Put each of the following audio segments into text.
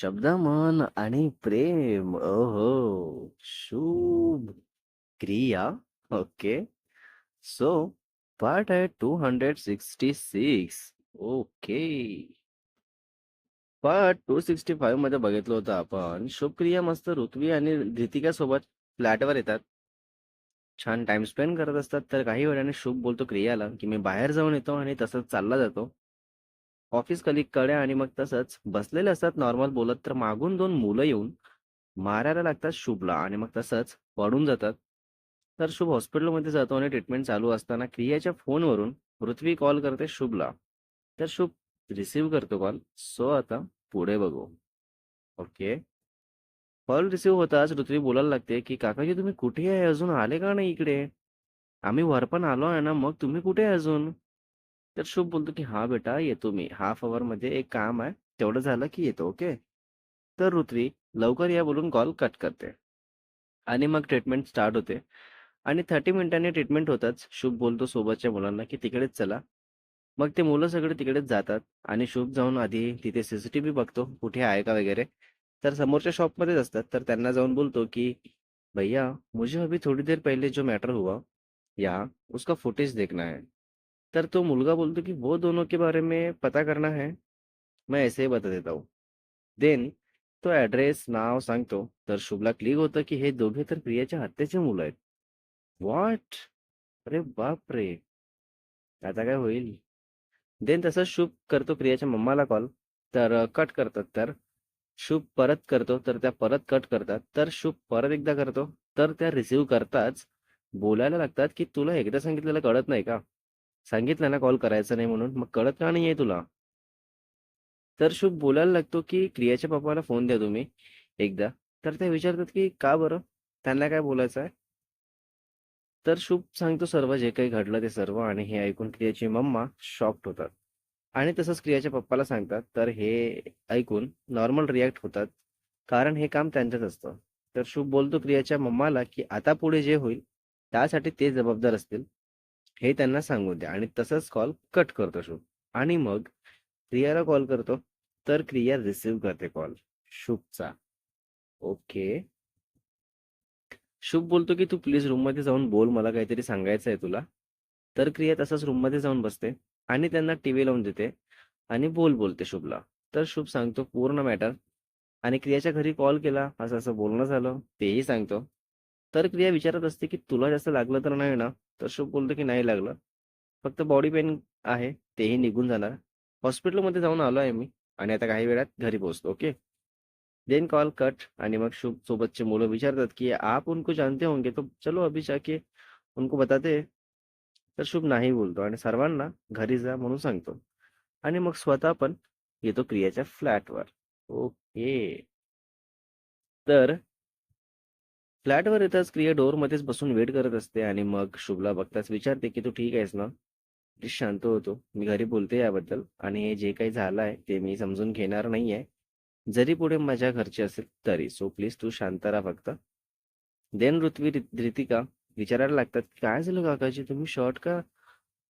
शब्द मन आणि प्रेम. ओहो! Shubh Kriya. Okay. So part आहे two hundred sixty six. Okay. Part two sixty फाईव्हमध्ये बघितलं होतं आपण. शुभक्रिया मस्त ऋत्वी आणि ऋतिका सोबत फ्लॅटवर येतात. छान टाइम स्पेंड करत असतात. तर काही वेळाने शुभ बोलतो क्रियाला की मी बाहेर जाऊन येतो आणि तसंच चालला जातो. ऑफिस कलिककडे आणि मग तसंच बसलेले असतात नॉर्मल बोलत तर मागून दोन मुलं येऊन मारायला लागतात शुभला आणि मग तसंच पडून जातात. तर शुभ हॉस्पिटलमध्ये जातो आणि ट्रीटमेंट चालू असताना क्रियाच्या फोनवरून पृथ्वी कॉल करते शुभला. तर शुभ रिसीव्ह करतो कॉल. सो आता पुढे बघू. ओके. कॉल रिसीव्ह होताच पृथ्वी बोलायला लागते की काकाजी तुम्ही कुठे आहे? अजून आले का नाही इकडे? आम्ही वर पण आलो आहे ना मग तुम्ही कुठे आहे अजून? तर शुभ बोलतो की हा बेटा येतो मी. हाफ अवर मध्ये एक काम आहे. तेवढं झालं की येतो ओके? तर ऋत्वी लवकर या बोलून कॉल कट करते. आणि मग ट्रीटमेंट स्टार्ट होते. आणि थर्टी मिनिटांनी ट्रीटमेंट होताच. शुभ बोलतो सोबतच्या मुलांना की तिकडेच चला. मग ते मुलं सगळे तिकडेच जातात. आणि शुभ जाऊन आधी तिथे सीसीटीव्ही बघतो. कुठे आहे का वगैरे. तर समोरच्या शॉपमध्येच असतात. तर त्यांना जाऊन बोलतो की भैया मुझे अभी थोड़ी देर पहले जो मैटर हुआ या उसका फुटेज देखना है. तर तो मुलगा बोलतो की वो दोनों के बारे में पता करना है। मैं ऐसे ही बता देता हूँ। देन तो ऍड्रेस नाव सांगतो तर शुभला क्लिक होतं की हे दोघे तर प्रियाच्या हत्येचे मुलं आहेत। व्हॉट अरे बाप रे! आता काय होईल? देन तसंच शुभ करतो प्रियाच्या मम्माला कॉल तर कट करतात तर. शुभ परत करतो, तर त्या परत कट करतात. तर शुभ परत एकदा करतो, तर त्या रिसीव्ह करताच बोलायला लागतात की तुला एकदा सांगितलेलं कळत नाही का? सांगितलं ना कॉल करायचा नाही म्हणून मग कळत का नाहीये तुला? तर शुभ बोलायला लागतो की क्रियाच्या पप्पाला फोन द्या तुम्ही एकदा. तर ते विचारतात की का बरं? त्यांना काय बोलायचं आहे? तर शुभ सांगतो सर्व जे काही घडलं ते सर्व आणि हे ऐकून क्रियाची मम्मा शॉक्ड होतात. आणि तसंच क्रियाच्या पप्पाला सांगतात तर हे ऐकून नॉर्मल रिॲक्ट होतात कारण हे काम त्यांच्यात असतं. तर शुभ बोलतो क्रियाच्या मम्माला की आता पुढे जे होईल त्यासाठी ते जबाबदार असतील. हे त्यांना सांगून द्या आणि तसंच कॉल कट करतो शुभ. आणि मग क्रियाला कॉल करतो तर क्रिया रिसीव्ह करते कॉल. शुभचा. ओके. शुभ बोलतो की तू प्लीज रूममध्ये जाऊन बोल मला काहीतरी सांगायचं आहे तुला. तर क्रिया तसंच रूममध्ये जाऊन बसते आणि त्यांना टीव्ही लावून देते आणि बोल बोलते शुभला. तर शुभ सांगतो पूर्ण मॅटर. आणि क्रियाच्या घरी कॉल केला असं असं बोलणं झालं तेही सांगतो. तर क्रिया विचारत असते की तुला जास्त लागलं तर नाही ना तर शुभ बोलतो की नाही लागलं. फक्त बॉडी पेन आहे तेही निघून जाणार. हॉस्पिटलमध्ये जाऊन आलो आहे मी आणि आता काही वेळात घरी पोहोचतो ओके? देन कॉल कट आणि मग शुभ सोबतचे मुलं विचारतात की आप उनको जानते होंगे? तो चलो अभि जाके उनको बताते तर शुभ नाही बोलतो आणि सर्वांना घरी जा म्हणून सांगतो. आणि मग स्वतः पण येतो क्रियाच्या फ्लॅटवर ओके? तर फ्लॅटवर येताच क्रिया डोअरमध्येच बसून वेट करत असते आणि मग शुभला बघताच विचारते की तू ठीक आहेस ना? प्लीज शांत होतो. मी घरी बोलते याबद्दल आणि हे जे काही झालं आहे ते मी समजून घेणार नाही आहे जरी पुढे माझ्या घरचे असेल तरी. सो प्लीज तू शांत राहा फक्त. देन ऋत्वी रितिका विचारायला लागतात काय झालं काकाजी? तुम्ही शर्ट का?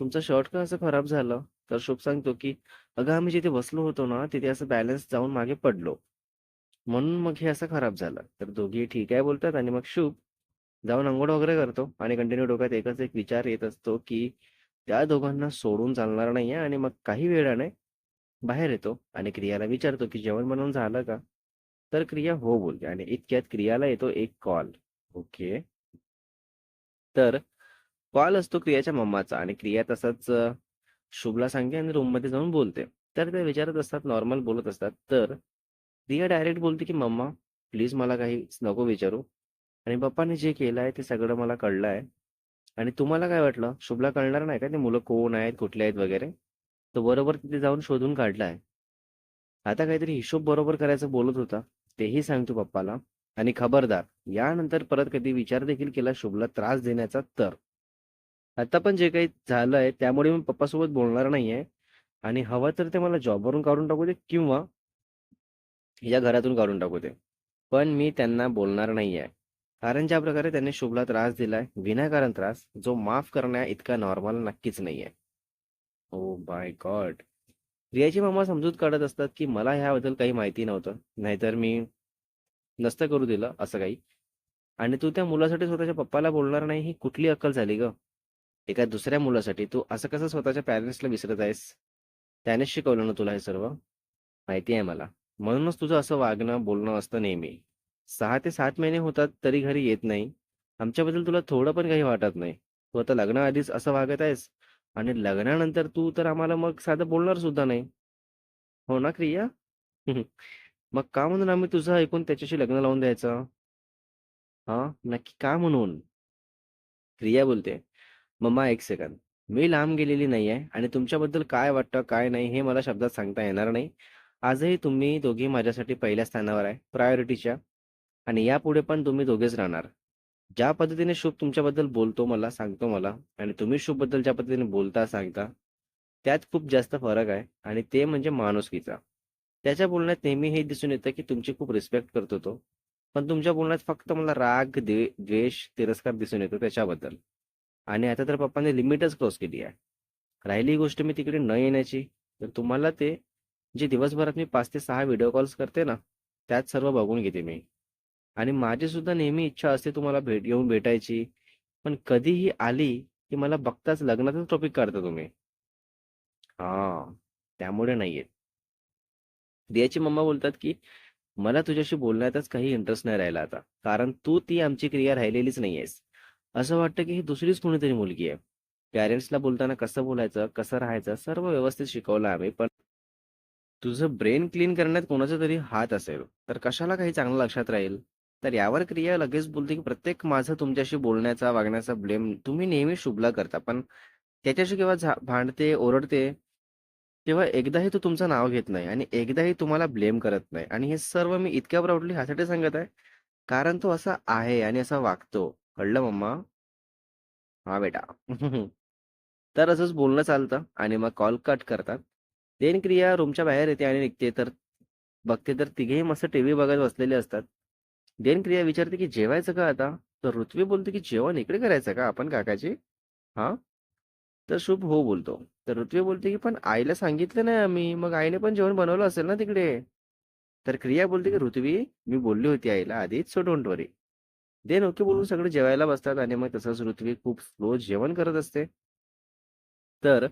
तुमचा शर्ट का असं खराब झालं? तर शुभ सांगतो की अगं आम्ही जिथे बसलो होतो ना तिथे असं बॅलन्स जाऊन मागे पडलो. म्हणून मग हे असं खराब झालं. तर दोघी ठीक आहे बोलतात आणि मग शुभ जाऊन अंघोळ वगैरे करतो आणि कंटिन्यू डोक्यात एकच एक विचार येत असतो की त्या दोघांना सोडून चालणार नाहीये आणि मग काही वेळाने बाहेर येतो आणि क्रियाला विचारतो की जेवण बनवून झालं का? तर क्रिया हो बोलते आणि इतक्यात क्रियाला येतो एक कॉल. ओके. तर कॉल असतो क्रियाच्या मम्माचा आणि क्रिया तसाच शुभला सांगते आणि रूममध्ये जाऊन बोलते. तर ते विचारत असतात नॉर्मल बोलत असतात. तर रिया डायरेक्ट बोलते की मम्मा प्लीज मला काही नको विचारू. आणि पप्पाने जे केलं आहे ते सगळं मला कळलं आहे. आणि तुम्हाला काय वाटलं? शुभला कळणार नाही का? ते मुलं कोण आहेत कुठले आहेत वगैरे? तो बरोबर तिथे जाऊन शोधून काढला आहे. आता काहीतरी हिशोब बरोबर करायचं बोलत होता तेही सांगतो पप्पाला. आणि खबरदार यानंतर परत कधी विचार देखील केला शुभला त्रास देण्याचा तर. आता पण जे काही झालंय त्यामुळे मी पप्पासोबत बोलणार नाहीये. आणि हवं तर ते मला जॉबवरून काढून टाकू दे किंवा या घरातून काढून टाकू दे पण मी त्यांना बोलणार नाहीये. कारण ज्या प्रकारे त्यांनी शुभला त्रास दिलाय विनाकारण त्रास जो माफ करण्या इतका नॉर्मल नक्कीच नाही आहे ओ बाय गॉड रियाची मम्मा समजूत काढत असतात की मला ह्याबद्दल काही माहिती नव्हतं. नाहीतर मी नसतं करू दिलं असं काही. आणि तू त्या मुलासाठी स्वतःच्या पप्पाला बोलणार नाही ही कुठली अक्कल झाली ग? एका दुसऱ्या मुलासाठी. तू असं कसं स्वतःच्या पॅरेंट्सला विसरत आहेस? त्यानेच शिकवलं ना तुला हे सर्व? माहिती आहे मला. म्हणूनच तुझं असं वागणं बोलणं असतं नेहमी. सहा ते सात महिने होतात तरी घरी येत नाही. आमच्याबद्दल तुला थोडं पण काही वाटत नाही. तू आता लग्नाआधीच असं वागत आहेस आणि लग्नानंतर तू तर आम्हाला मग साधं बोलणार सुद्धा नाही. हो ना क्रिया? मग का म्हणून आम्ही तुझं ऐकून त्याच्याशी लग्न लावून द्यायचं? हा नक्की का म्हणून? क्रिया बोलते मम्मा एक सेकंद. मी लांब गेलेली नाही आहे आणि तुमच्याबद्दल काय वाटतं काय नाही हे मला शब्दात सांगता येणार नाही. आजही तुम्ही दोघी माझ्यासाठी पहिल्या स्थानावर आहे प्रायोरिटीच्या आणि यापुढे पण तुम्ही दोघेच राहणार. ज्या पद्धतीने शुभ तुमच्याबद्दल बोलतो मला सांगतो मला आणि तुम्ही शुभबद्दल ज्या पद्धतीने बोलता सांगता त्यात खूप जास्त फरक आहे आणि ते म्हणजे माणुसकीचा. त्याच्या बोलण्यात नेहमी हे दिसून येतं की तुमची खूप रिस्पेक्ट करतो तो. पण तुमच्या बोलण्यात फक्त मला राग द्वे द्वेष तिरस्कार दिसून येतो त्याच्याबद्दल. आणि आता तर पप्पाने लिमिटच क्रॉस केली आहे. राहिली गोष्ट मी तिकडे न येण्याची तर तुम्हाला ते जे दिवसभरात मी पाच ते सहा व्हिडिओ कॉल्स करते ना त्यात सर्व बघून घेते मी. आणि माझी सुद्धा नेहमी इच्छा असते तुम्हाला भेट येऊन भेटायची. पण कधीही आली की मला बघताच लग्नाचाच टॉपिक करता तुम्ही. हा त्यामुळे नाहीये. दियाची मम्मा बोलतात की मला तुझ्याशी बोलण्यातच काही इंटरेस्ट नाही राहिला आता. कारण तू ती आमची क्रिया राहिलेलीच नाहीयेस. असं वाटतं की ही दुसरीच कोणीतरी मुलगी आहे. पॅरेंट्सला बोलताना कसं बोलायचं कसं राहायचं सर्व व्यवस्थित शिकवलं आम्ही पण तुझं ब्रेन क्लीन करण्यात कोणाचा तरी हात असेल तर कशाला काही चांगलं लक्षात राहील? तर यावर क्रिया लगेच बोलते की प्रत्येक माझं तुमच्याशी बोलण्याचा वागण्याचा ब्लेम तुम्ही नेहमी शुभला करता पण त्याच्याशी केव्हा झा- भांडते ओरडते तेव्हा एकदाही तो तुमचं नाव घेत नाही आणि एकदाही तुम्हाला ब्लेम करत नाही. आणि हे सर्व मी इतक्या प्राऊडली ह्यासाठी सांगत आहे कारण तो असा आहे आणि असा वागतो. कळलं मम्मा? हा बेटा. तर असंच बोलणं चालतं आणि मग कॉल कट करतात. देन क्रिया रूमच्या बाहेर येते आणि निघते. तर बघते तर तिघेही मस्त टीव्ही बघत बसलेले असतात. देन क्रिया विचारते की जेवायचं का आता? तर ऋत्वी बोलते की जेवण इकडे करायचं का? आपण काकाची? हा? तर शुभ हो बोलतो. तर ऋत्वी बोलते की पण आईला सांगितलं नाही आम्ही. मग आईने पण जेवण बनवलं असेल ना तिकडे? तर क्रिया बोलते की ऋत्वी मी बोलली होती आईला आधीच so don't worry. Then okay बोलून सगळे जेवायला बसतात आणि मग तसंच ऋत्वी खूप स्लो जेवण करत असते. तर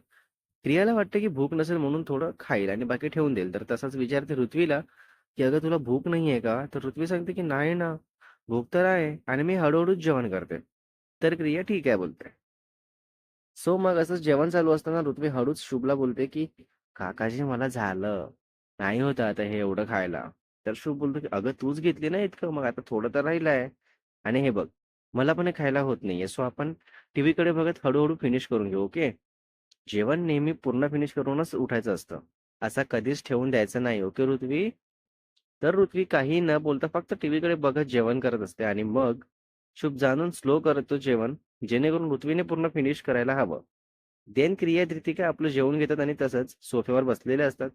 क्रियाला वाटतं की भूक नसेल म्हणून थोडं खाईल आणि बाकी ठेवून देईल. तर तसाच विचारते ऋत्वीला की अगं तुला भूक नाहीये का? तर ऋत्वी सांगते की नाही ना भूक तर आहे आणि मी हळूहळूच जेवण करते. तर क्रिया ठीक आहे बोलते. सो मग असंच जेवण चालू असताना ऋत्वी हळूच शुभला बोलते की काकाजी मला झालं. नाही होतं आता हे एवढं खायला. तर शुभ बोलतो की अगं तूच घेतली ना इतकं? मग आता थोडं तर राहिलं आहे आणि हे बघ मला पण खायला होत नाहीये. सो आपण टीव्ही कडे बघत हळूहळू फिनिश करून घेऊ ओके जेवण नेहमी पूर्ण फिनिश करूनच उठायचं असतं. असा कधीच ठेवून द्यायचं नाही ओके ऋत्वी? तर ऋत्वी काही न बोलता फक्त टीव्ही कडे बघत जेवण करत असते आणि मग शुभ जाणून स्लो करतो जेवण जेणेकरून ऋत्वीने पूर्ण फिनिश करायला हवं. देन क्रिया धृतिका आपलं जेवण घेतात आणि तसंच सोफ्यावर बसलेले असतात.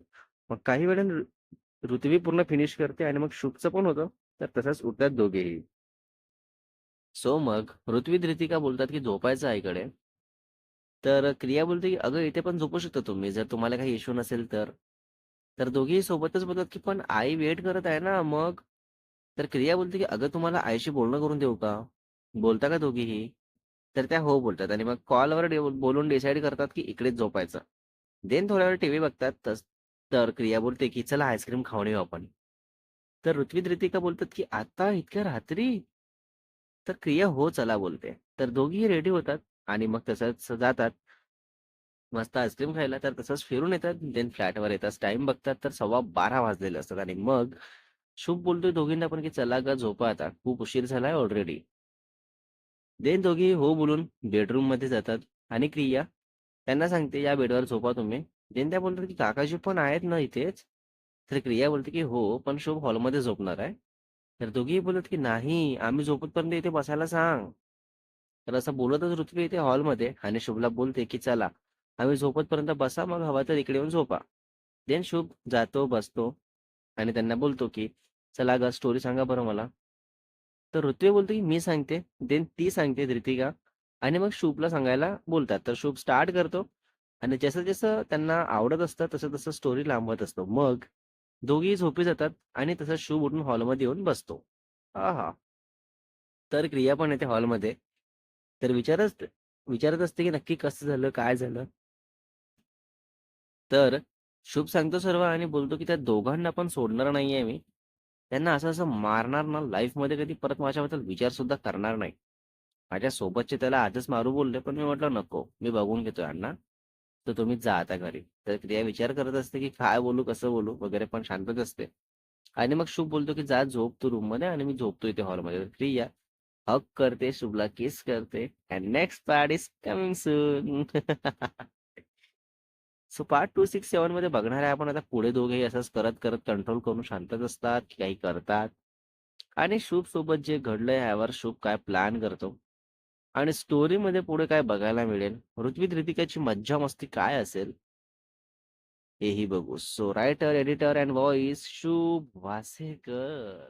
मग काही वेळाने ऋतवी ऋत्वी पूर्ण फिनिश करते आणि मग शुभचं पण होतं तर तसंच उठतात दोघेही. सो मग ऋत्वी धृतिका बोलतात की झोपायचं आहे इकडे. तर क्रिया बोलते की अगं इथे पण झोपू शकता तुम्ही. जर तुम्हाला काही इश्यू नसेल तर. तर दोघेही सोबतच बोलतात की पण आई वेट करत आहे ना मग? तर क्रिया बोलते की अगं तुम्हाला आईशी बोलणं करून देऊ का? बोलता का दोघीही? तर त्या हो बोलतात आणि मग कॉलवर बोलून डिसाईड करतात की इकडेच झोपायचं. देन थोड्या वेळ टीव्ही बघतात तस तर क्रिया बोलते की चला आईस्क्रीम खाऊन येऊ आपण. तर ऋत्वी रितिका बोलतात की आता इतक्या रात्री? तर क्रिया हो चला बोलते. तर दोघीही रेडी होतात. आणि मग तसंच जातात. मस्त आईस्क्रीम खायला तर तसंच फिरून येतात. देन फ्लॅटवर येतात. टाइम बघतात तर सव्वा बारा वाजलेले असतात. आणि मग शुभ बोलतोय दोघींना पण की चला ग झोपा आता. खूप उशीर झालाय ऑलरेडी देन दोघी हो बोलून बेडरूममध्ये जातात. आणि क्रिया त्यांना सांगते या बेडवर झोपा तुम्ही. देन त्या बोलतात की काकाजी पण आहेत ना इथेच. तर क्रिया बोलते की हो पण शुभ हॉलमध्ये झोपणार आहे. तर दोघी बोलत की नाही आम्ही झोपतपर्यंत इथे बसायला सांग. तर असं बोलतच ऋत्वी येते हॉलमध्ये आणि शुभला बोलते की चला आम्ही झोपतपर्यंत बसा मग हवा तर इकडे येऊन झोपा देन शुभ जातो बसतो आणि त्यांना बोलतो की चला ग स्टोरी सांगा बरं मला तर ऋत्वी बोलतो की मी सांगते देन ती सांगते रितिका आणि मग शुभला सांगायला बोलतात तर शुभ स्टार्ट करतो आणि जसं-जसं त्यांना आवडत असतं, तसं-तसं स्टोरी लांबत असतो. मग दोघेही झोपी जातात आणि तसं शुभ उठून हॉलमध्ये येऊन बसतो. हा हा तर क्रिया पण येते हॉलमध्ये. तर विचारच विचारत असते, की नक्की कसं झालं? काय झालं? तर शुभ सांगतो सर्व आणि बोलतो, की त्या दोघांना पण सोडणार नाहीये मी. त्यांना असं-असं मारणार ना, लाईफमध्ये कधी परत माझ्याबद्दल विचार सुद्धा करणार नाही. माझ्या सोबतचे त्याला आजच मारू बोलले, पण मी म्हटलं, "नको, मी बघून घेतो यांना. तर तुम्ही जा आता घरी." तर क्रिया विचार करत असते, की काय बोलू, कसं बोलू वगैरे, पण शांतच असते. आणि मग शुभ बोलतो, की "जा झोप तू रूममध्ये आणि मी झोपतो इथे हॉलमध्ये." क्रिया हक करते, शुभला किस करते and next part is coming soon. So part 2, 6, 7 मध्ये बघणार आहे आपण आता पुढे दोघेही असंच करत-करत कंट्रोल करून शांतच असतात, की काही करतात आणि शुभ सोबत जे घडलंय ह्यावर शुभ काय प्लॅन करतो आणि स्टोरीमध्ये पुढे काय बघायला मिळेल, ऋत्विक-ऋतिकाची मज्जा-मस्ती काय असेल? हेही बघू. So writer, editor and voice Shubh Wasekar.